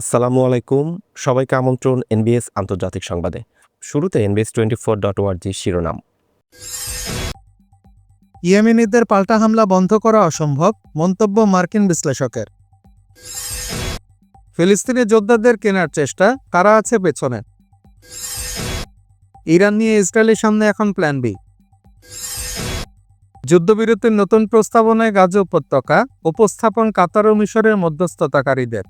আসসালামু আলাইকুম। সবাইকে আমন্ত্রণ এনবিএস আন্তর্জাতিক সংবাদে। শুরুতে এনবিএস টোয়েন্টি ফোর ডট ওয়ার্জি শিরোনাম। ইয়েমেনিদের পাল্টা হামলা বন্ধ করা অসম্ভব, মন্তব্য মার্কিন বিশ্লেষকের। ফিলিস্তিনি যোদ্ধাদের কেনার চেষ্টা, কারা আছে পেছনে? ইরান নিয়ে ইসরায়েলের সামনে এখন প্ল্যান বি যুদ্ধবিরতির নতুন প্রস্তাবনায় গাজা উপত্যকা, উপস্থাপন কাতার ও মিশরের মধ্যস্থতাকারীদের।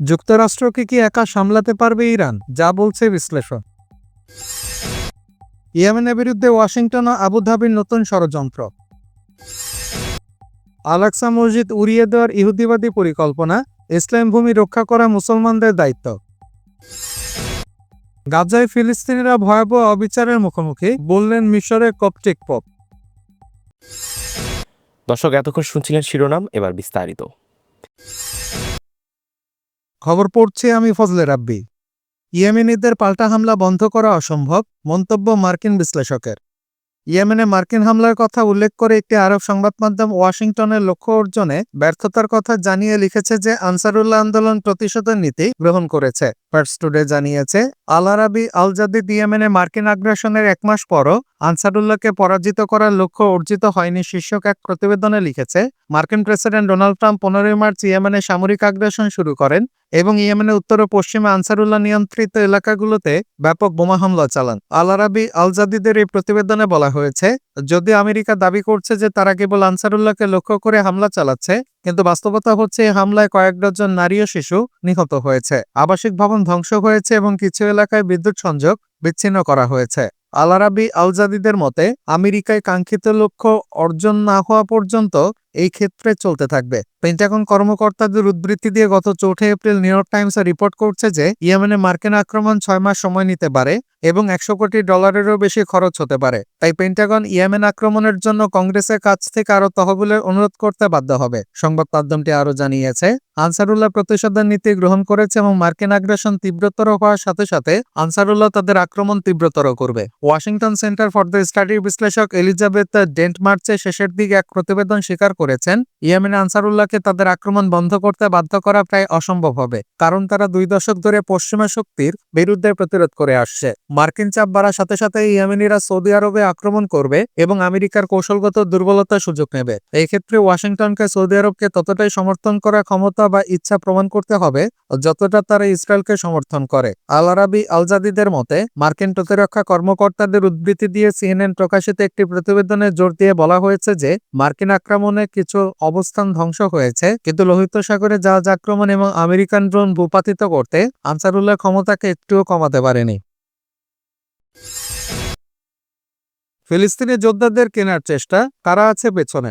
যুক্তরাষ্ট্রকে কি একা সামলাতে পারবে ইরান? যা বলছে বিশ্লেষক। ইয়েমেনের বিরুদ্ধে ওয়াশিংটন ও আবুধাবির নতুন ষড়যন্ত্র। আলাক্সা মসজিদ উড়িয়ে দেওয়ার ইহুদিবাদী পরিকল্পনা, ইসলাম ভূমি রক্ষা করা মুসলমানদের দায়িত্ব। গাজায় ফিলিস্তিনিরা ভয়াবহ অবিচারের মুখোমুখি, বললেন মিশরের কপটিক পপ। দর্শক, এতক্ষণ শুনছিলেন শিরোনাম, এবার বিস্তারিত। খবর পড়ছি আমি ফজলে রাব্বি। ইয়েমেনিদের পাল্টা হামলা বন্ধ করা অসম্ভব, মন্তব্য মার্কিন বিশ্লেষকের। ইয়েমেনে মার্কিন হামলার কথা উল্লেখ করে একটি আরব সংবাদ মাধ্যম ওয়াশিংটনের লক্ষ্য অর্জনে ব্যর্থতার কথা জানিয়ে লিখেছে যে আনসারুল্লাহ আন্দোলন প্রতিশোধের নীতি গ্রহণ করেছে। ফার্স্ট টুডে জানিয়েছে, আল আরাবি আল জাদিদ ইয়েমেনে মার্কিন আগ্রাসনের এক মাস পরও আনসারুল্লাহকে পরাজিত করার লক্ষ্য অর্জিত হয়নি শীর্ষক এক প্রতিবেদনে লিখেছে, মার্কিন প্রেসিডেন্ট ডোনাল্ড ট্রাম্প পনেরোই মার্চ ইয়েমেনে সামরিক আগ্রাসন শুরু করেন এবং ইয়েমেনের উত্তর ও পশ্চিমে আনসারুল্লাহ নিয়ন্ত্রিত এলাকাগুলোতে ব্যাপক বোমা হামলা চালান। আল আরাবি আল জাদিদের এই প্রতিবেদনে বলা হয়েছে যদি আমেরিকা দাবি করছে যে তারা কেবল আনসারুল্লাহকে লক্ষ্য করে হামলা চালাচ্ছে, কিন্তু বাস্তবতা হচ্ছে এই হামলায় কয়েক ডজন নারী ও শিশু নিহত হয়েছে। আবাসিক ভবন ধ্বংস হয়েছে এবং কিছু এলাকায় বিদ্যুৎ সংযোগ বিচ্ছিন্ন করা হয়েছে। আল আরাবি আল জাদিদের মতে, আমেরিকায় কাঙ্ক্ষিত লক্ষ্য অর্জন না হওয়া পর্যন্ত এই ক্ষেত্রে চলতে থাকবে। পেন্টাগন কর্মকর্তাদের উদ্ধৃতি দিয়ে গত চৌঠা April New York Times report করছে যে, ইয়েমেনে মার্কিন আক্রমণ ছয় মাস সময় নিতে পারে এবং একশো কোটি ডলারেরও বেশি খরচ হতে পারে। তাই পেন্টাগন ইয়েমেন আক্রমণের জন্য কংগ্রেসের কাছ থেকে আরও তহবিলের অনুরোধ করতে বাধ্য হবে। সংবাদ মাধ্যমটি আরও জানিয়েছে, আনসারুল্লাহ প্রতিশোধের নীতি গ্রহণ করেছে এবং মার্কিন আগ্রাসন তীব্রতর হওয়ার সাথে সাথে আনসারুল্লাহ তাদের আক্রমণ তীব্রতর করবে। ওয়াশিংটন সেন্টার ফর দ্য স্টাডির বিশ্লেষক এলিজাবেথ ডেন্ট মার্চের শেষের দিকে এক প্রতিবেদন স্বীকার করেছেন, ইয়েমেনে আনসারুল্লাহকে তাদের আক্রমণ বন্ধ করতে বাধ্য করা প্রায় অসম্ভব হবে, কারণ তারা দুই দশক ধরে পশ্চিমা শক্তির বিরুদ্ধে প্রতিরোধ করে আসছে। মার্কিন চাপ বাড়ার সাথে সাথে ইয়েমেনিরা সৌদি আরবে আক্রমণ করবে এবং আমেরিকার কৌশলগত দুর্বলতার সুযোগ নেবে। এই ক্ষেত্রে ওয়াশিংটনকে সৌদি আরবকে ততটাই সমর্থন করা ক্ষমতা বা ইচ্ছা প্রমাণ করতে হবে, যতটা তারা ইসরায়েলকে সমর্থন করে। আল আরাবি আলজাদিদের মতে, মার্কিন প্রতিরক্ষা কর্মকর্তাদের উদ্ধৃতি দিয়ে সিএনএন প্রকাশিত একটি প্রতিবেদনে জোর দিয়ে বলা হয়েছে যে, মার্কিন আক্রমণে কিছু অবস্থান ধ্বংস হয়েছে। কিন্তু লোহিত সাগরে জাহাজ আক্রমণ এবং আমেরিকান ড্রোন ভূপাতিত করতে আনসারুল্লাহ ক্ষমতাকে একটুও কমাতে পারেনি। ফিলিস্তিনি যোদ্ধাদের কেনার চেষ্টা, কারা আছে পেছনে?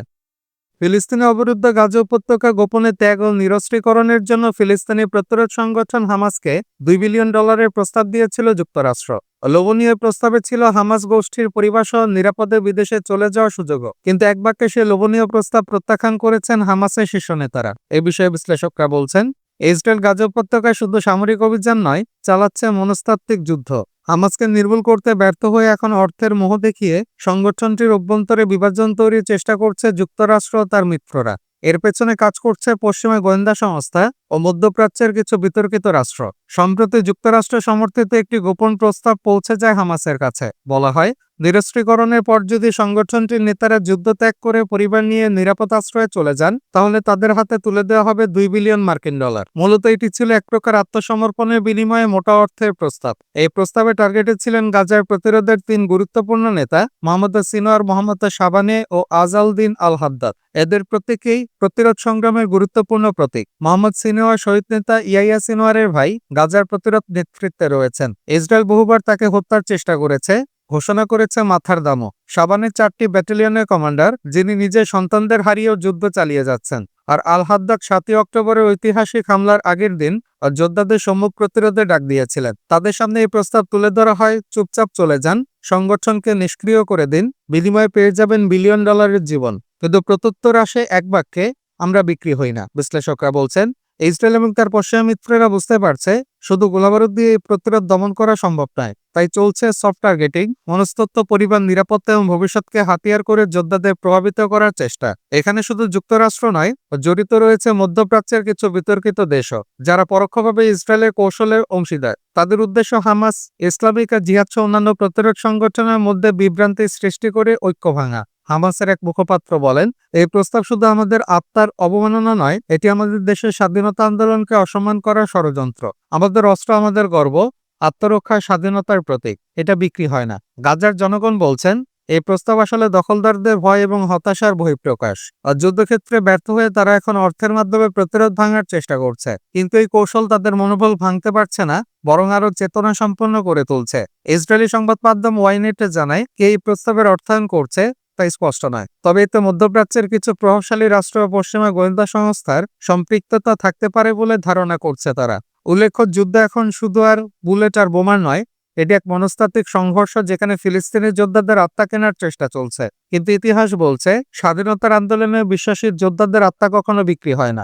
ফিলিস্তিনি অবরুদ্ধ গাজা উপত্যকা গোপনে ত্যাগ ও নিরস্ত্রীকরণের জন্য ফিলিস্তিনি প্রতিরোধ সংগঠন হামাসকে দুই বিলিয়ন ডলারের প্রস্তাব দিয়েছিল যুক্তরাষ্ট্র। লোভনীয় প্রস্তাবে ছিল হামাস গোষ্ঠীর পরিবার সহ নিরাপদে বিদেশে চলে যাওয়ার সুযোগও। কিন্তু এক বাক্যে সে লোভনীয় প্রস্তাব প্রত্যাখ্যান করেছেন হামাসের শীর্ষ নেতারা। এ বিষয়ে বিশ্লেষকরা বলছেন, ইসরায়েল গাজা উপত্যকায় শুধু সামরিক অভিযান নয়, চালাচ্ছে মনস্তাত্ত্বিক যুদ্ধ। হামাসকে নির্মূল করতে ব্যর্থ হয়ে এখন অর্থের মোহ দেখিয়ে সংগঠনটির অভ্যন্তরে বিভাজন তৈরির চেষ্টা করছে যুক্তরাষ্ট্র তার মিত্ররা। এর পেছনে কাজ করছে পশ্চিমা গোয়েন্দা সংস্থা ও মধ্যপ্রাচ্যের কিছু বিতর্কিত রাষ্ট্র। সম্প্রতি যুক্তরাষ্ট্র সমর্থিত একটি গোপন প্রস্তাব পৌঁছে যায় হামাসের কাছে। বলা হয় নিরস্ত্রীকরণের পর যদি সংগঠনটির নেতারা যুদ্ধ ত্যাগ করে পরিবার নিয়ে নিরাপদ আশ্রয়ে চলে যান, তাহলে তাদের হাতে তুলে দেওয়া হবে দুই বিলিয়ন মার্কিন ডলার। মূলত এটি ছিল এক প্রকার আত্মসমর্পণের বিনিময়ে মোটা অর্থের প্রস্তাব। এই প্রস্তাবে টার্গেটে ছিলেন গাজার প্রতিরোধের তিন গুরুত্বপূর্ণ নেতা, মোহাম্মদ সিনোয়ার মোহাম্মদ শাবানে ও আজালদিন আল হাদ্দাদ এদের প্রত্যেকেই প্রতিরোধ সংগ্রামের গুরুত্বপূর্ণ প্রতীক। মোহাম্মদ সিনোয়ার শহীদ নেতা ইয়াইয়া সিনোয়ারের ভাই গাজার প্রতিরোধ নেতৃত্বে রয়েছেন। ইসরায়েল বহুবার তাকে হত্যার চেষ্টা করেছে ঘোষণা করেছে মাথার দামও। সাবানের চারটি ব্যাটালিয়নের কমান্ডার, যিনি নিজে সন্তানদের হারিয়েও যুদ্ধ চালিয়ে যাচ্ছেন। আর আল হাদ্দাক সাতই অক্টোবরের ঐতিহাসিক হামলার আগের দিন যোদ্ধাদের সম্মুখ প্রতিরোধে ডাক দিয়েছিলেন। তাদের সামনে এই প্রস্তাব তুলে ধরা হয়, চুপচাপ চলে যান, সংগঠনকে নিষ্ক্রিয় করে দিন, বিনিময়ে পেয়ে যাবেন বিলিয়ন ডলারের জীবন। কিন্তু প্রত্যুত্তর আসে এক বাক্যে, আমরা বিক্রি হই না। বিশ্লেষকরা বলছেন ইসরায়েল এবং তার পশ্চিমা মিত্রেরা বুঝতে পারছে, শুধু গোলাবারুদ দিয়ে প্রতিরোধ দমন করা সম্ভব নয়, তাই চলছে সফট টার্গেটিং মনস্তত্ত্ব, পরিবার, নিরাপত্তা এবং ভবিষ্যৎকে হাতিয়ার করে যোদ্ধাদের প্রভাবিত করার চেষ্টা। এখানে শুধু যুক্তরাষ্ট্র নয়, জড়িত রয়েছে মধ্যপ্রাচ্যের কিছু বিতর্কিত দেশও, যারা পরোক্ষভাবে ইসরায়েলের কৌশলের অংশীদার। তাদের উদ্দেশ্য হামাস, ইসলামিক জিহাদ অন্যান্য প্রতিরোধ সংগঠনের মধ্যে বিভ্রান্তি সৃষ্টি করে ঐক্য ভাঙা। হামাসের এক মুখপাত্র বলেন, এই প্রস্তাব শুধু আমাদের আত্মার অবমাননা নয়, এটি আমাদের দেশের স্বাধীনতা আন্দোলনকে অসম্মান করার ষড়যন্ত্র। আমাদের অস্ত্র আমাদের গর্ব আত্মরক্ষা স্বাধীনতার প্রতীক, এটা বিক্রি হয় না। গাজার জনগণ বলছেন, এই প্রস্তাব আসলে দখলদারদের ভয় এবং হতাশার বহিঃপ্রকাশ। আর যুদ্ধক্ষেত্রে ব্যর্থ হয়ে তারা এখন অর্থের মাধ্যমে প্রতিরোধ ভাঙার চেষ্টা করছে। কিন্তু এই কৌশল তাদের মনোবল ভাঙতে পারছে না, বরং আরও চেতনা সম্পন্ন করে তুলছে। ইসরায়েলি সংবাদ মাধ্যম ওয়াইনেটে জানায়, কে এই প্রস্তাবের অর্থায়ন করছে তা স্পষ্ট নয়। তবে এতে মধ্যপ্রাচ্যের কিছু প্রভাবশালী রাষ্ট্র ও পশ্চিমা গোয়েন্দা সংস্থার সম্পৃক্ততা থাকতে পারে বলে ধারণা করছে তারা। উল্লেখ্য, যুদ্ধ এখন শুধু আর বুলেট আর বোমার নয়, এটি এক মনস্তাত্ত্বিক সংঘর্ষ যেখানে ফিলিস্তিনি যোদ্ধাদের আত্মা কেনার চেষ্টা চলছে। কিন্তু ইতিহাস বলছে, স্বাধীনতার আন্দোলনে বিশ্বাসী যোদ্ধাদের আত্মা কখনো বিক্রি হয় না।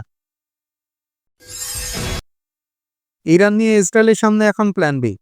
ইরান নিয়ে ইসরায়েলের সামনে এখন প্ল্যান বি।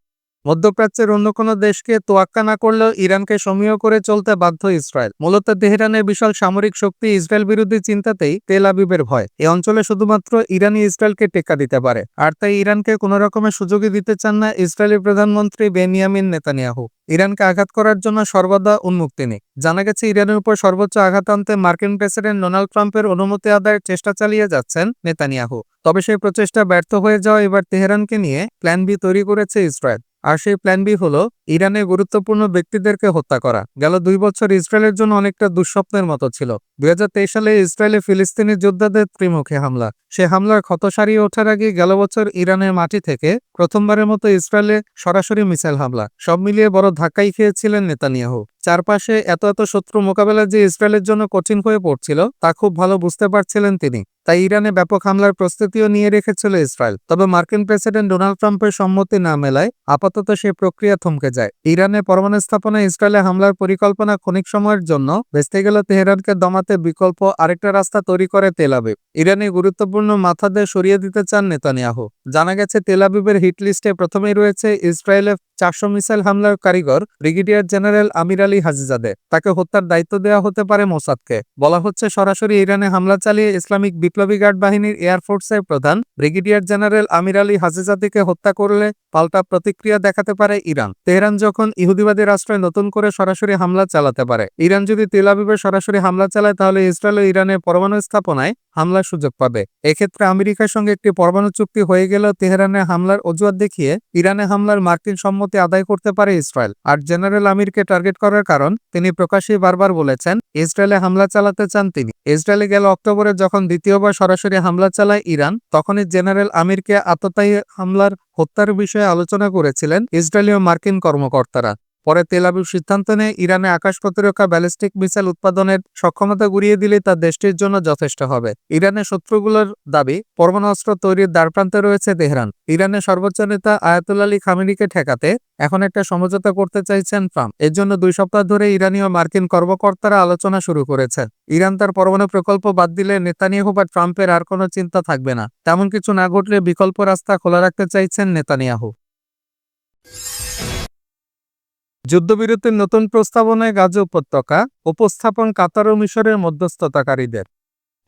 মধ্যপ্রাচ্যের অন্য কোনো দেশকে তোয়াক্কা না করলেও ইরানকে সমীহ করে চলতে বাধ্য ইসরায়েল। মূলত তেহরানের বিশাল সামরিক শক্তি ইসরায়েল বিরোধী চিন্তাতেই তেল আবিবের ভয়। এই অঞ্চলে শুধুমাত্র ইরানই ইসরায়েলকে টেক্কা দিতে পারে, আর তাই ইরানকে কোনো রকমের সুযোগই দিতে চান না ইসরায়েলি প্রধানমন্ত্রী বেনিয়ামিন নেতানিয়াহু। ইরানকে আঘাত করার জন্য সর্বদা উন্মুখ তিনি জানা গেছে, ইরানের উপর সর্বোচ্চ আঘাত আনতে মার্কিন প্রেসিডেন্ট ডোনাল্ড ট্রাম্পের অনুমতি আদায়ের চেষ্টা চালিয়ে যাচ্ছেন নেতানিয়াহু। তবে সেই প্রচেষ্টা ব্যর্থ হয়ে যাওয়া এবার তেহরানকে নিয়ে প্ল্যান বি তৈরি করেছে ইসরায়েল। আর সেই প্ল্যান বি হলো ইরানের গুরুত্বপূর্ণ ব্যক্তিদেরকে হত্যা করা। গেল দুই বছর ইসরায়েলের জন্য অনেকটা দুঃস্বপ্নের মতো ছিল। দুই হাজার তেইশ সালে ইসরায়েলে ফিলিস্তিনি যোদ্ধাদের ত্রিমুখী হামলা। সে হামলার ক্ষত সারিয়ে ওঠার আগে গেল বছর ইরানের মাটি থেকে প্রথমবারের মতো ইসরায়েলে সরাসরি মিসাইল হামলা। সব মিলিয়ে বড় ধাক্কাই খেয়েছিলেন নেতানিয়াহু। চারপাশে এত এত শত্রু মোকাবেলা যে ইসরায়েলের জন্য কঠিন হয়ে পড়ছিল, তা খুব ভালো বুঝতে পারছিলেন তিনি। তাই ইরানে ব্যাপক হামলার প্রস্তুতিও নিয়ে রেখেছিল ইসরায়েল। তবে মার্কিন প্রেসিডেন্ট ডোনাল্ড ট্রাম্পের সম্মতি না মেলায় আপাতত সেই প্রক্রিয়া থমকে যায়। ইরানের পরমাণু স্থাপনে ইসরায়েলে হামলার পরিকল্পনা ক্ষণিক সময়ের জন্য ভেস্তে গেল তেহরানকে দমাতে বিকল্প আরেকটা রাস্তা তৈরি করে তেল আবিব। ইরানে গুরুত্বপূর্ণ মাথাদের সরিয়ে দিতে চান নেতানিয়াহু। জানা গেছে, তেল আবিবের হিট লিস্টে প্রথমেই রয়েছে ইসরায়েলের চারশো মিসাইল হামলার কারিগর brigadier general Amir Ali Hajizadeh. তাকে হত্যার দায়িত্ব দেওয়া হতে পারে মোসাদকে। বলা হচ্ছে, সরাসরি ইরানে হামলা চালিয়ে ইসলামিক বিপ্লবী গার্ড বাহিনীর এয়ারফোর্সের প্রধান ব্রিগেডিয়ার জেনারেল আমির আলী হাজিজাদিকে হত্যা করলে পাল্টা প্রতিক্রিয়া দেখাতে পারে ইরান। তেহরান যখন ইহুদিবাদী রাষ্ট্রে নতুন করে সরাসরি হামলা চালাতে পারে, ইরান যদি তেল সরাসরি হামলা চালায়, তাহলে ইসরায়েল ইরানের পরমাণু স্থাপনায় হামলার সুযোগ পাবে। এক্ষেত্রে আমেরিকার সঙ্গে একটি পরমাণু চুক্তি হয়ে গেলেও তেহরানে হামলার অজুহাত দেখিয়ে ইরানে হামলার মার্কিন সম্মতি আদায় করতে পারে ইসরায়েল। আর জেনারেল আমিরকে টার্গেট করার কারণ তিনি প্রকাশ্যেই বারবার বলেছেন, ইসরায়েলে হামলা চালাতে চান তিনি। ইসরায়েলে গেল অক্টোবরে যখন দ্বিতীয়বার সরাসরি হামলা চালায় ইরান, তখনই জেনারেল আমিরকে আততায়ী হামলার হত্যার বিষয়ে আলোচনা করেছিলেন ইসরায়েলীয় মার্কিন কর্মকর্তারা। পরে তেল আবিব সিদ্ধান্ত নেয় ইরানে আকাশ প্রতিরক্ষা ব্যালিস্টিক মিসাইল উৎপাদনের সক্ষমতা গুড়িয়ে দিলে তা দেশটির জন্য যথেষ্ট হবে। ইরানের শত্রুগুলোর দাবি, পরমাণু অস্ত্র তৈরির দ্বারপ্রান্তে রয়েছে তেহরান। ইরানের সর্বোচ্চ নেতা আয়াতুল আলী খামেনিকে ঠেকাতে এখন একটা সমঝোতা করতে চাইছেন ট্রাম্প। এর জন্য দুই সপ্তাহ ধরে ইরানি ও মার্কিন কর্মকর্তারা আলোচনা শুরু করেছেন ইরান তার পরমাণু প্রকল্প বাদ দিলে নেতানিয়াহু বা ট্রাম্পের আর কোনো চিন্তা থাকবে না। তেমন কিছু না ঘটলে বিকল্প রাস্তা খোলা রাখতে চাইছেন নেতানিয়াহু। যুদ্ধবিরতির নতুন প্রস্তাবনায় গাজা উপত্যকা, উপস্থাপন কাতার ও মিশরের মধ্যস্থতাকারীদের।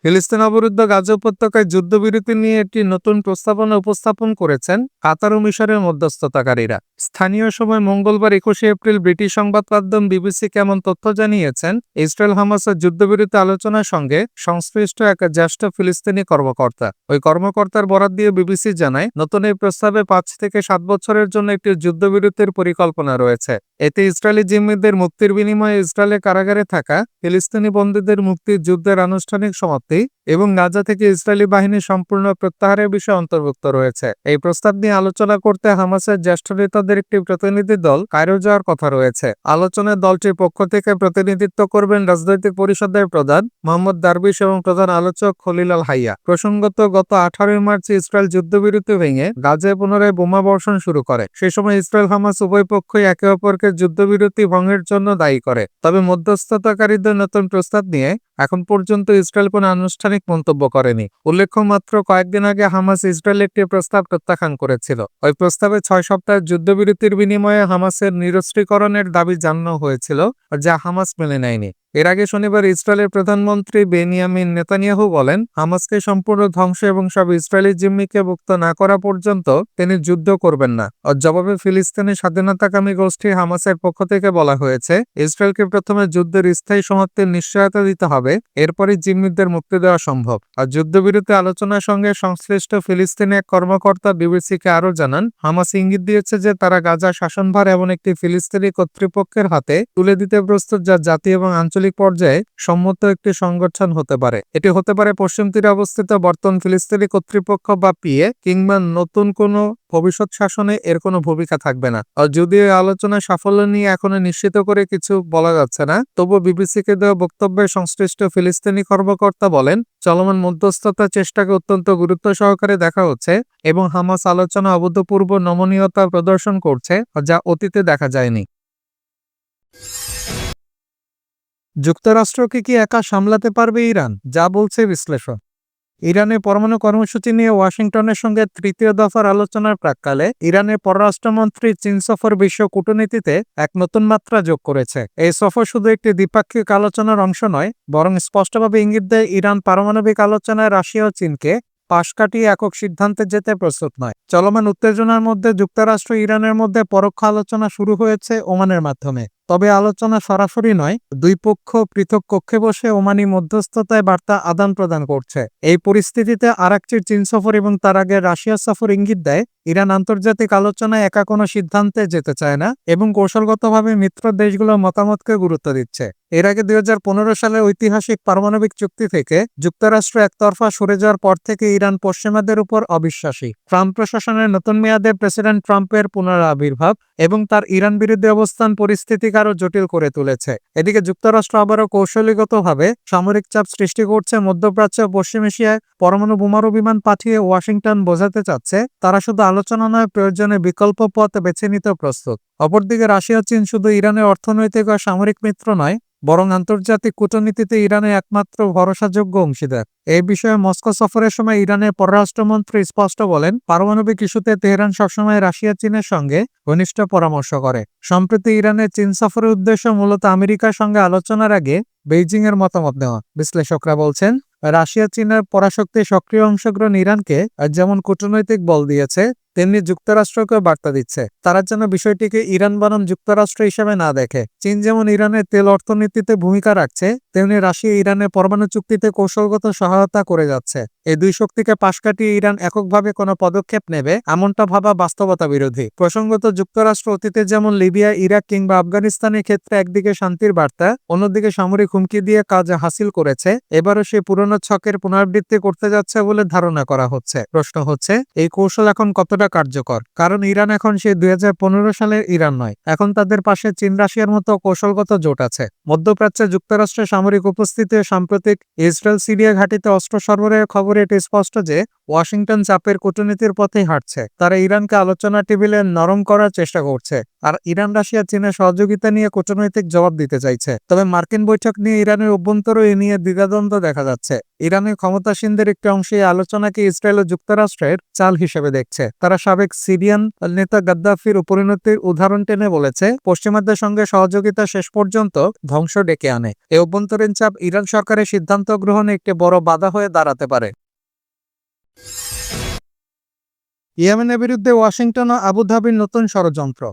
ফিলিস্তিন অবরুদ্ধ গাজা উপত্যকায় যুদ্ধবিরতি নিয়ে একটি নতুন প্রস্তাবনা উপস্থাপন করেছেন কাতার ও মিশরের মধ্যস্থতাকারীরা। স্থানীয় সময় মঙ্গলবার একুশে এপ্রিল ব্রিটিশ সংবাদ মাধ্যম বিবিসি কেমন তথ্য জানিয়েছেন, ইসরায়েল হামাসের যুদ্ধবিরতি আলোচনার সঙ্গে সংশ্লিষ্ট এক জ্যেষ্ঠ ফিলিস্তিনি কর্মকর্তা। ওই কর্মকর্তার বরাত দিয়ে বিবিসি জানায়, নতুন এই প্রস্তাবে পাঁচ থেকে সাত বছরের জন্য একটি যুদ্ধবিরতির পরিকল্পনা রয়েছে। এতে ইসরায়েলি জিম্মিদের মুক্তির বিনিময়ে ইসরায়েলের কারাগারে থাকা ফিলিস্তিনি বন্দীদের মুক্তির যুদ্ধের আনুষ্ঠানিক সমাপ্তি এবং গাজা থেকে ইসরায়েলি বাহিনী সম্পূর্ণ প্রত্যাহারের বিষয় অন্তর্ভুক্ত রয়েছে। এই প্রস্তাব নিয়ে আলোচনা করতে হামাসের জ্যেষ্ঠ নেতাদের একটি প্রতিনিধি দল কায়রো যাওয়ার কথা রয়েছে। আলোচনায় দলটির পক্ষ থেকে প্রতিনিধিত্ব করবেন রাজনৈতিক পরিষদের প্রধান মোহাম্মদ দারবিশ এবং প্রধান আলোচক খলিল আল হাইয়া। প্রসঙ্গত, গত আঠারোই মার্চ ইসরায়েল যুদ্ধবিরতি ভেঙে গাজায় পুনরায় বোমা বর্ষণ শুরু করে। সেই সময় ইসরায়েল হামাস উভয় পক্ষই একে অপরকে যুদ্ধবিরতি ভঙ্গের জন্য দায়ী করে। তবে মধ্যস্থতাকারীদের নতুন প্রস্তাব নিয়ে এখন পর্যন্ত ইসরায়েল কোনো আনুষ্ঠানিক মন্তব্য করেনি। উল্লেখ্য মাত্র কয়েকদিন আগে হামাস ইসরায়েল একটি প্রস্তাব প্রত্যাখ্যান করেছিল। ওই প্রস্তাবে ছয় সপ্তাহের যুদ্ধবিরতির বিনিময়ে হামাসের নিরস্ত্রীকরণের দাবি জানানো হয়েছিল, যা হামাস মেনে নেয়নি। এর আগে শনিবার ইসরায়েলের প্রধানমন্ত্রী বেনিয়ামিন নেতানিয়াহু বলেন, হামাসকে সম্পূর্ণ ধ্বংস এবং সব ইসরায়েলি জিম্মিকে মুক্ত না করা পর্যন্ত তিনি যুদ্ধ করবেন না। আর জবাবে ফিলিস্তিনের স্বাধীনতাকামী গোষ্ঠী হামাসের পক্ষ থেকে বলা হয়েছে, ইসরায়েলকে প্রথমে যুদ্ধের স্থায়ী সমাপ্তির নিশ্চয়তা দিতে হবে, এরপরই জিম্মিদের মুক্তি দেওয়া সম্ভব। আর যুদ্ধবিরতি আলোচনার সঙ্গে সংশ্লিষ্ট ফিলিস্তিনি এক কর্মকর্তা বিবিসিকে আরও জানান, হামাস ইঙ্গিত দিয়েছে যে তারা গাজা শাসনভার এমন একটি ফিলিস্তিনি কর্তৃপক্ষের হাতে তুলে দিতে প্রস্তুত যা জাতি এবং আঞ্চলিক পর্যায়ে সম্মত একটি সংগঠন হতে পারে। এটি হতে পারে পশ্চিম তীরে অবস্থিত বর্তমান ফিলিস্তিনি কর্তৃপক্ষ বা পিএ কিংবা নতুন কোনো ভবিষ্যৎ শাসনে এর কোনো ভূমিকা থাকবে না। আর যদিও এই আলোচনায় সাফল্য নিয়ে এখনও নিশ্চিত করে কিছু বলা যাচ্ছে না তবুও বিবিসিকে দেওয়া বক্তব্যে সংশ্লিষ্ট ফিলিস্তিনি কর্মকর্তা বলেন, চলমান মধ্যস্থতার চেষ্টাকে অত্যন্ত গুরুত্ব সহকারে দেখা হচ্ছে এবং হামাস আলোচনা অভূতপূর্ব নমনীয়তা প্রদর্শন করছে যা অতীতে দেখা যায়নি। যুক্তরাষ্ট্রকে কি একা সামলাতে পারবে ইরান? যা বলছে বিশ্লেষণ ইরানের পরমাণু কর্মসূচি নিয়ে ওয়াশিংটনের সঙ্গে তৃতীয় দফার আলোচনার প্রাককালে ইরানের পররাষ্ট্রমন্ত্রী চীন সফর বিশ্ব কূটনীতিতে এক নতুন মাত্রা যোগ করেছে। এই সফর শুধু একটি দ্বিপাক্ষিক আলোচনার অংশ নয়, বরং স্পষ্টভাবে ইঙ্গিত দেয় ইরান পারমাণবিক আলোচনায় রাশিয়া ও চীনকে পাশ কাটিয়ে একক সিদ্ধান্তে যেতে প্রস্তুত নয়। চলমান উত্তেজনার মধ্যে যুক্তরাষ্ট্র ইরানের মধ্যে পরোক্ষ আলোচনা শুরু হয়েছে ওমানের মাধ্যমে। তবে আলোচনা সরাসরি নয়, দুই পক্ষ পৃথক কক্ষে বসে ওমানি মধ্যস্থতায় বার্তা আদান প্রদান করছে। এই পরিস্থিতিতে আরাকচির চীন সফর এবং তার আগে রাশিয়া সফর ইঙ্গিত দেয়, ইরান আন্তর্জাতিক আলোচনায় একা কোনো সিদ্ধান্তে যেতে চায় না এবং কৌশলগতভাবে মিত্র দেশগুলোর মতামতকে গুরুত্ব দিচ্ছে। এর আগে দুই হাজার পনেরো সালের ঐতিহাসিক পারমাণবিক চুক্তি থেকে যুক্তরাষ্ট্র একতরফা সরে যাওয়ার পর থেকে ইরান পশ্চিমাদের উপর অবিশ্বাসী। ট্রাম্প প্রশাসনের নতুন মেয়াদে প্রেসিডেন্ট ট্রাম্পের পুনরাবির্ভাব এবং তার ইরান বিরুদ্ধে অবস্থান পরিস্থিতিকে আরও জটিল করে তুলেছে। এদিকে যুক্তরাষ্ট্র আবারও কৌশলীগতভাবে সামরিক চাপ সৃষ্টি করছে, মধ্যপ্রাচ্য পশ্চিম এশিয়ায় পরমাণু বোমারু বিমান পাঠিয়ে ওয়াশিংটন বোঝাতে চাচ্ছে, তারা শুধু আলোচনা নয়, প্রয়োজনে বিকল্প পথ বেছে নিতে প্রস্তুত। অপরদিকে রাশিয়া চীন শুধু ইরানের অর্থনৈতিক ও সামরিক মিত্র নয় বরং আন্তর্জাতিক কূটনীতিতে ইরানের একমাত্র ভরসাযোগ্য অংশীদার। এই বিষয়ে মস্কো সফরের সময় ইরানের পররাষ্ট্রমন্ত্রী স্পষ্ট বলেন, পারমাণবিক ইস্যুতে তেহরান সবসময় রাশিয়া, চীনের সঙ্গে ঘনিষ্ঠ পরামর্শ করে। সম্প্রতি ইরানের চীন সফরের উদ্দেশ্য মূলত আমেরিকার সঙ্গে আলোচনার আগে বেইজিং এর মতামত নেওয়া। বিশ্লেষকরা বলছেন, রাশিয়া, চীনের পরাশক্তির সক্রিয় অংশগ্রহণ ইরানকে, যেমন কূটনৈতিক বল দিয়েছে তেমনি যুক্তরাষ্ট্রকেও বার্তা দিচ্ছে। তারা যেন বিষয়টিকে ইরান বনাম যুক্তরাষ্ট্র হিসেবে না দেখে। চীন যেমন ইরানের তেল অর্থনীতিতে ভূমিকা রাখছে, তেমনি রাশিয়া ইরানের পরমাণু চুক্তিতে কৌশলগত সহায়তা করে যাচ্ছে। এই দুই শক্তিকে পাশ কাটিয়ে ইরান এককভাবে কোনো পদক্ষেপ নেবে, এমনটা ভাবা বাস্তবতা বিরোধী। প্রসঙ্গত যুক্তরাষ্ট্র অতীতে যেমন লিবিয়া, ইরাক কিংবা আফগানিস্তানের ক্ষেত্রে একদিকে শান্তির বার্তা, অন্যদিকে সামরিক হুমকি দিয়ে কাজ হাসিল করেছে, এবারও সে পুরনো ছকের পুনরাবৃত্তি করতে যাচ্ছে বলে ধারণা করা হচ্ছে। প্রশ্ন হচ্ছে, এই কৌশল এখন কতটা কার্যকর? কারণ ইরান এখন সেই দুই সালের ইরান নয়, এখন তাদের পাশে চীন, রাশিয়ার মতো কৌশলগত জোট আছে। মধ্যপ্রাচ্যে যুক্তরাষ্ট্রের সামরিক উপস্থিতি সাম্প্রতিক ইসরায়েল সিরিয়া ঘাটিতে অস্ত্র সরবরাহের খবরে এটি স্পষ্ট যে ওয়াশিংটন চাপের কূটনীতির পথেই হাঁটছে। তারা ইরানকে আলোচনা টেবিলে নরম করার চেষ্টা করছে আর ইরান রাশিয়া চীনের সহযোগিতা নিয়ে কূটনৈতিক জবাব দিতে চাইছে। তবে মার্কিন বৈঠক নিয়ে ইরানের অভ্যন্তরও এ নিয়ে দ্বিধাদ্বন্দ্ব দেখা যাচ্ছে। ইরানের ক্ষমতাসীনদের একটি অংশ এই আলোচনাকে ইসরায়েল ও যুক্তরাষ্ট্রের চাল হিসেবে দেখছে। তারা সাবেক সিরিয়ান নেতা গাদ্দাফির পরিণতির উদাহরণ টেনে বলেছে, পশ্চিমাদের সঙ্গে সহযোগিতা শেষ পর্যন্ত ধ্বংস ডেকে আনে। এই অভ্যন্তরীণ চাপ ইরান সরকারের সিদ্ধান্ত গ্রহণে একটি বড় বাধা হয়ে দাঁড়াতে পারে। ইয়েমেনের বিরুদ্ধে ওয়াশিংটন ও আবুধাবির নতুন ষড়যন্ত্র।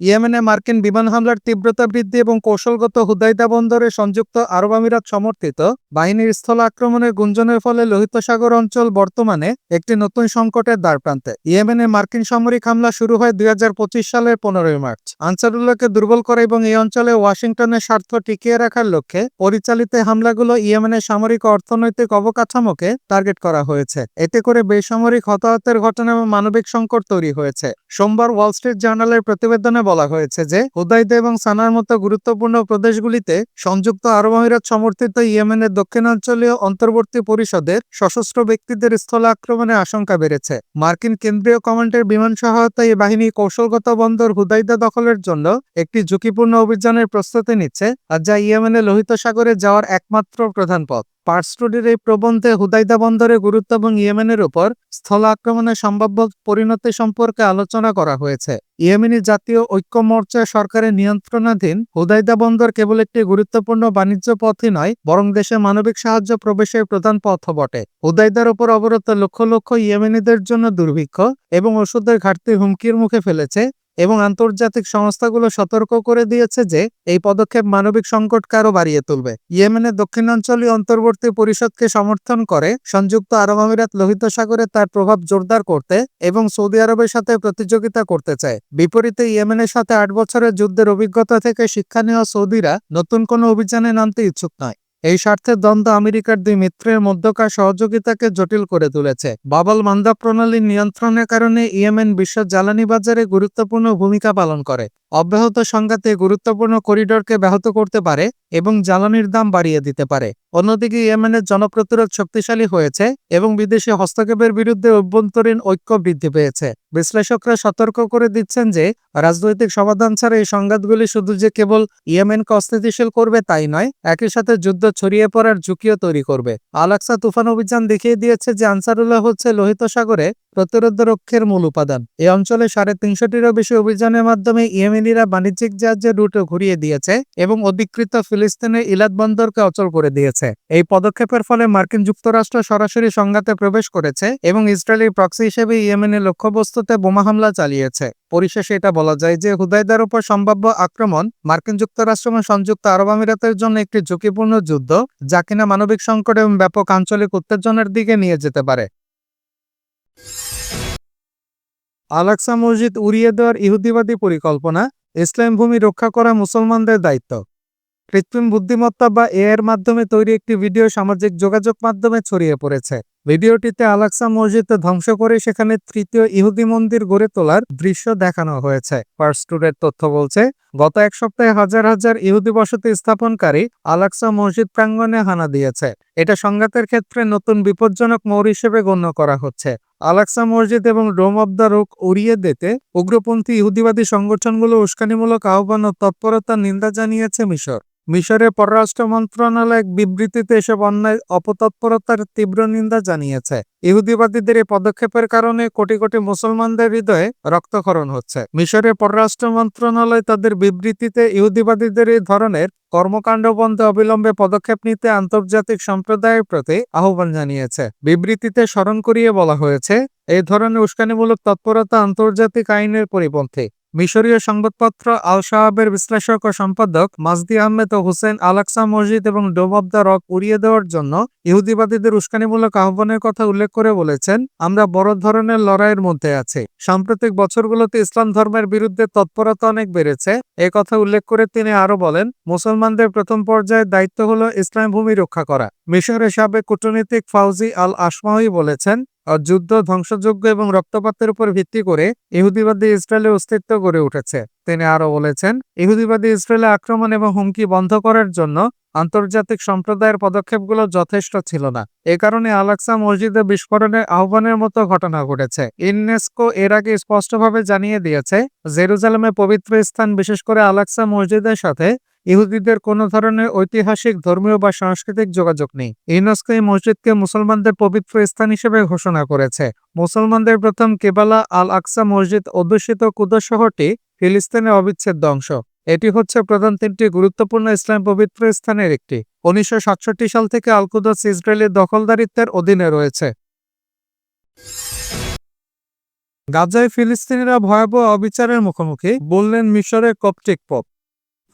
ইয়েমেনে মার্কিন বিমান হামলার তীব্রতা বৃদ্ধি এবং কৌশলগত হুদাইদা বন্দরে সংযুক্ত আরব আমিরাত সমর্থিত বাহিনীর স্থল আক্রমণের গুঞ্জনের ফলে লোহিত সাগর অঞ্চল বর্তমানে একটি নতুন সংকটের দ্বারপ্রান্তে। ইয়েমেনে মার্কিন সামরিক হামলা শুরু হয় দুই হাজার পঁচিশ সালের পনেরোই মার্চ। আনসারুল্লাহকে দুর্বল করা এবং এই অঞ্চলে ওয়াশিংটনের স্বার্থ টিকিয়ে রাখার লক্ষ্যে পরিচালিত হামলাগুলো ইয়েমেনের সামরিক অর্থনৈতিক অবকাঠামোকে টার্গেট করা হয়েছে। এতে করে বেসামরিক হতাহতের ঘটনা এবং মানবিক সংকট তৈরি হয়েছে। সোমবার ওয়াল স্ট্রিট জার্নালের প্রতিবেদনে বলা হয়েছে যে হুদাইদা এবং সানার মতো গুরুত্বপূর্ণ প্রদেশগুলিতে সংযুক্ত আরব আমিরাত সমর্থিত ইয়েমেনের দক্ষিণাঞ্চলীয় অন্তর্বর্তী পরিষদের সশস্ত্র ব্যক্তিদের স্থল আক্রমণের আশঙ্কা বেড়েছে। মার্কিন কেন্দ্রীয় কমান্ডের বিমান সহায়তা এই বাহিনী কৌশলগত বন্দর হুদাইদা দখলের জন্য একটি ঝুঁকিপূর্ণ অভিযানের প্রস্তুতি নিচ্ছে, আর যা ইয়েমেনে লোহিত সাগরে যাওয়ার একমাত্র প্রধান পথ। পার্সটুডির এই প্রবন্ধে হুদাইদা বন্দরের গুরুত্ব এবং ইয়েমেনের উপর স্থল আক্রমণের সম্ভাব্য পরিণতি সম্পর্কে আলোচনা করা হয়েছে। ইয়েমেনি জাতীয় ঐক্য মোর্চা সরকারের নিয়ন্ত্রণাধীন হুদাইদা বন্দর কেবল একটি গুরুত্বপূর্ণ বাণিজ্য পথই নয়, বরং দেশে মানবিক সাহায্য প্রবেশের প্রধান পথ বটে। হুদাইদার উপর অবরত লক্ষ লক্ষ ইয়েমেনিদের জন্য দুর্ভিক্ষ এবং ওষুধের ঘাটতি হুমকির মুখে ফেলেছে। এবং আন্তর্জাতিক সংস্থাগুলো সতর্ক করে দিয়েছে যে এই পদক্ষেপ মানবিক সংকট আরও বাড়িয়ে তুলবে। ইয়েমেনের দক্ষিণাঞ্চলীয় অন্তর্বর্তী পরিষদকে সমর্থন করে সংযুক্ত আরব আমিরাত লোহিত সাগরে তার প্রভাব জোরদার করতে এবং সৌদি আরবের সাথে প্রতিযোগিতা করতে চায়। বিপরীতে ইয়েমেনের সাথে আট বছরের যুদ্ধের অভিজ্ঞতা থেকে শিক্ষা নেওয়া সৌদিরা নতুন কোনো অভিযানে নামতে ইচ্ছুক নয়। এই স্বার্থের দ্বন্দ্ব আমেরিকার দুই মিত্রের মধ্যকার সহযোগিতাকে জটিল করে তুলেছে। বাবল মান্দা প্রণালীর নিয়ন্ত্রণের কারণে ইয়েমেন বিশ্ব জ্বালানি বাজারে গুরুত্বপূর্ণ ভূমিকা পালন করে। অব্যাহত সংঘাতে গুরুত্বপূর্ণ করিডোরকে ব্যাহত করতে পারে এবং জ্বালানির দাম বাড়িয়ে দিতে পারে। অন্যদিকে ইয়েমেনের জনপ্রতিরোধ শক্তিশালী হয়েছে এবং বিদেশি হস্তক্ষেপের বিরুদ্ধে অভ্যন্তরীণ ঐক্য বৃদ্ধি পেয়েছে। বিশ্লেষকরা সতর্ক করে দিচ্ছেন যে, রাজনৈতিক সমাধান ছাড়া এই সংঘাতগুলি শুধু যে কেবল ইয়েমেনকে অস্থিতিশীল করবে তাই নয়, একই সাথে যুদ্ধ ছড়িয়ে পড়ার ঝুঁকিও তৈরি করবে। আলাক্সা তুফান অভিযান দেখিয়ে দিয়েছে যে আনসারুল্লাহ হচ্ছে লোহিত সাগরে প্রতিরোধ রক্ষের মূল উপাদান। এই অঞ্চলে সাড়ে তিনশোটিরও বেশি অভিযানের মাধ্যমে ইয়েমেনিরা বাণিজ্যিক জাহাজের রুটও ঘুরিয়ে দিয়েছে এবং অধিকৃত ফিলিস্তিনের ইলাদ বন্দরকে অচল করে দিয়েছে। এই পদক্ষেপের ফলে মার্কিন যুক্তরাষ্ট্র সরাসরি সংঘাতে প্রবেশ করেছে এবং ইসরায়েলি প্রক্সি হিসেবে ইয়েমেনের লক্ষ্যবস্তুতে বোমা হামলা চালিয়েছে। পরিশেষে এটা বলা যায় যে হুদাইদার উপর সম্ভাব্য আক্রমণ মার্কিন যুক্তরাষ্ট্র এবং সংযুক্ত আরব আমিরাতের জন্য একটি ঝুঁকিপূর্ণ যুদ্ধ। যা কিনা মানবিক সংকট এবং ব্যাপক আঞ্চলিক উত্তেজনার দিকে নিয়ে যেতে পারে। আলাক্সা মসজিদ উড়িয়ে দেওয়ার ইহুদিবাদী পরিকল্পনা, ইসলাম ভূমি রক্ষা করা মুসলমানদের দায়িত্ব। কৃত্রিম বুদ্ধিমত্তা বা এ এর মাধ্যমে তৈরি একটি ভিডিও সামাজিক যোগাযোগ মাধ্যমে ছড়িয়ে পড়েছে। ভিডিওটিতে আলাক্সা মসজিদ ধ্বংস করে সেখানে তৃতীয় ইহুদি মন্দির গড়ে তোলার দৃশ্য দেখানো হয়েছে। ফার্স্টুডের তথ্য বলছে, গত এক সপ্তাহে হাজার হাজার ইহুদি বসতি স্থাপনকারী আলাক্সা মসজিদ প্রাঙ্গণে হানা দিয়েছে। এটা সংঘাতের ক্ষেত্রে নতুন বিপজ্জনক মোড় হিসেবে গণ্য করা হচ্ছে। আলাক্সা মসজিদ এবং ডোম অব দ্য রোক উড়িয়ে দিতে উগ্রপন্থী ইহুদিবাদী সংগঠনগুলো উস্কানিমূলক আহ্বান ও তৎপরতার নিন্দা জানিয়েছে মিশর। মিশরের পররাষ্ট্র মন্ত্রণালয় এক বিবৃতিতে এসব অন্যায়, অপতৎপরতার তীব্র নিন্দা জানিয়েছে। ইহুদিবাদীদের এই পদক্ষেপের কারণে কোটি কোটি মুসলমানদের হৃদয়ে রক্তক্ষরণ হচ্ছে। মিশরের পররাষ্ট্র মন্ত্রণালয় তাদের বিবৃতিতে ইহুদিবাদীদের এই ধরনের কর্মকাণ্ড বন্ধে অবিলম্বে পদক্ষেপ নিতে আন্তর্জাতিক সম্প্রদায়ের প্রতি আহ্বান জানিয়েছে। বিবৃতিতে স্মরণ করিয়ে বলা হয়েছে, এই ধরনের উস্কানিমূলক তৎপরতা আন্তর্জাতিক আইনের পরিপন্থী। মিশরীয় সংবাদপত্র আল শাহাবের বিশ্লেষক ও সম্পাদক মাজদি আহমেদ ও হুসেন আলাক্সা মসজিদ এবং ডোম অব দ্য রক উড়িয়ে দেওয়ার জন্য ইহুদিবাদীদের উস্কানিমূলক আহ্বানের কথা উল্লেখ করে বলেছেন, আমরা বড় ধরনের লড়াইয়ের মধ্যে আছি। সাম্প্রতিক বছরগুলোতে ইসলাম ধর্মের বিরুদ্ধে তৎপরতা অনেক বেড়েছে। এ কথা উল্লেখ করে তিনি আরও বলেন, মুসলমানদের প্রথম পর্যায়ের দায়িত্ব হলো ইসলাম ভূমি রক্ষা করা। মিশরের সাবেক কূটনীতিক ফাউজি আল আসমাহি বলেছেন যুদ্ধ ধ্বংসযোগ্য এবং রক্তপাতের উপর ভিত্তি করে ইহুদিবাদী ইসরায়েলের অস্তিত্ব গড়ে উঠেছে। তিনি আরও বলেছেন, ইহুদিবাদী ইসরায়েলে আক্রমণ এবং হুমকি বন্ধ করার জন্য আন্তর্জাতিক সম্প্রদায়ের পদক্ষেপগুলো যথেষ্ট ছিল না। এ কারণে আলাক্সা মসজিদে বিস্ফোরণের আহ্বানের মতো ঘটনা ঘটেছে। ইউনেস্কো এর আগে স্পষ্টভাবে জানিয়ে দিয়েছে, জেরুজালেমে পবিত্র স্থান বিশেষ করে আলাক্সা মসজিদের সাথে ইহুদিদের কোনো ধরনের ঐতিহাসিক, ধর্মীয় বা সাংস্কৃতিক যোগাযোগ নেই। ইউনেস্কো এই মসজিদকে মুসলমানদের পবিত্র স্থান হিসেবে ঘোষণা করেছে। মুসলমানদের প্রথম কেবালা আল আকসা মসজিদ অধ্যুষিত কুদস শহরটি ফিলিস্তিনের অবিচ্ছেদ্য অংশ। এটি হচ্ছে প্রধান তিনটি গুরুত্বপূর্ণ ইসলাম পবিত্র স্থানের একটি। উনিশশো সাতষট্টি সাল থেকে আল কুদস ইসরায়েলের দখলদারিত্বের অধীনে রয়েছে। গাজায় ফিলিস্তিনিরা ভয়াবহ অবিচারের মুখোমুখি, বললেন মিশরের কপটিক পপ।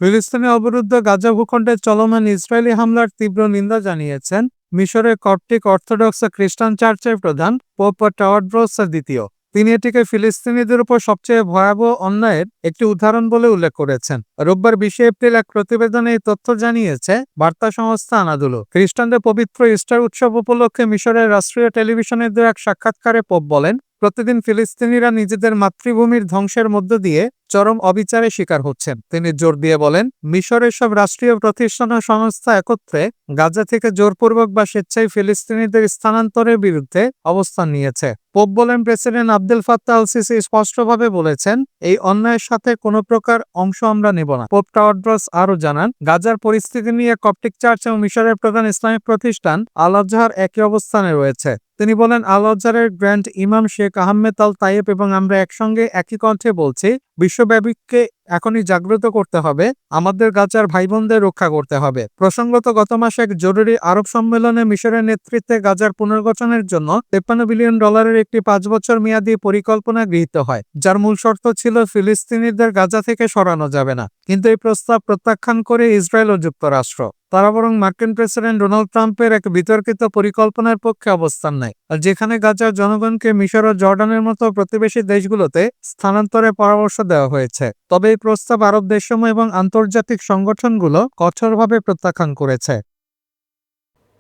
ফিলিস্তিনি অবরুদ্ধ গাজা ভূখণ্ডে চলমান ইসরায়েলি হামলার তীব্র নিন্দা জানিয়েছেন মিশরের কপটিক অর্থোডক্স খ্রিস্টান চার্চের প্রধান পোপ টাওয়াড্রোস দ্বিতীয়। তিনি এটিকে ফিলিস্তিনিদের উপর সবচেয়ে ভয়াবহ অন্যায়ের একটি উদাহরণ বলে উল্লেখ করেছেন। রোববার বিশে এপ্রিল এক প্রতিবেদনে এই তথ্য জানিয়েছে, বার্তা সংস্থা আনাদুলো। খ্রিস্টানদের পবিত্র ইস্টার উৎসব উপলক্ষে মিশরের রাষ্ট্রীয় টেলিভিশনের এক সাক্ষাৎকারে পোপ বলেন প্রতিদিন ফিলিস্তিনিরা নিজেদের মাতৃভূমির ধ্বংসের মধ্য দিয়ে চরম অবিচারে শিকার হচ্ছেন। তিনি জোর দিয়ে বলেন, মিশরের সব রাষ্ট্রীয় প্রতিষ্ঠান ও সংস্থা একত্রে গাজা থেকে জোরপূর্বক বা স্বেচ্ছায় ফিলিস্তিনিদের স্থানান্তরের বিরুদ্ধে অবস্থান নিয়েছে। পোপ বলেন, president Abdul Fattah al Sisi স্পষ্টভাবে বলেছেন, এই অন্যায়ের সাথে কোনো প্রকার অংশ আমরা নেব না। পোপ টাওয়াড্রস আরও জানান, গাজার পরিস্থিতি নিয়ে কপটিক চার্চ এবং মিশরের প্রধান ইসলামিক প্রতিষ্ঠান আল আজহার একই অবস্থানে রয়েছে। তিনি বলেন আল আজহারের গ্র্যান্ড ইমাম শেখ আহমেদ আল তাইয়েব এবং আমরা একসঙ্গে একই কণ্ঠে বলছি, বিশ্বব্যাপীকে এখনই জাগ্রত করতে হবে, আমাদের গাজার ভাই বোনদের রক্ষা করতে হবে। প্রসঙ্গত, গত মাসে এক জরুরি আরব সম্মেলনে মিশরের নেতৃত্বে গাজার পুনর্গঠনের জন্য তেপ্পান্ন বিলিয়ন ডলারের একটি পাঁচ বছর মেয়াদী পরিকল্পনা গৃহীত হয়, যার মূল শর্ত ছিল ফিলিস্তিনিদের গাজা থেকে সরানো যাবে না। কিন্তু এই প্রস্তাব প্রত্যাখ্যান করে ইসরায়েল ও যুক্তরাষ্ট্র। তারা বরং মার্কিন প্রেসিডেন্ট ডোনাল্ড ট্রাম্পের এক বিতর্কিত পরিকল্পনার পক্ষে অবস্থান নেয়। আর যেখানে গাজার জনগণকে মিশর ও জর্ডানের মতো প্রতিবেশী দেশগুলোতে স্থানান্তরের পরামর্শ দেওয়া হয়েছে। তবে এই প্রস্তাব আরব দেশসমূহ এবং আন্তর্জাতিক সংগঠনগুলো কঠোরভাবে প্রত্যাখ্যান করেছে।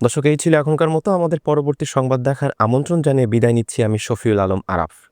দর্শক, এই ছিল এখনকার মতো। আমাদের পরবর্তী সংবাদ দেখার আমন্ত্রণ জানিয়ে বিদায় নিচ্ছি আমি শফিউল আলম আরাফ।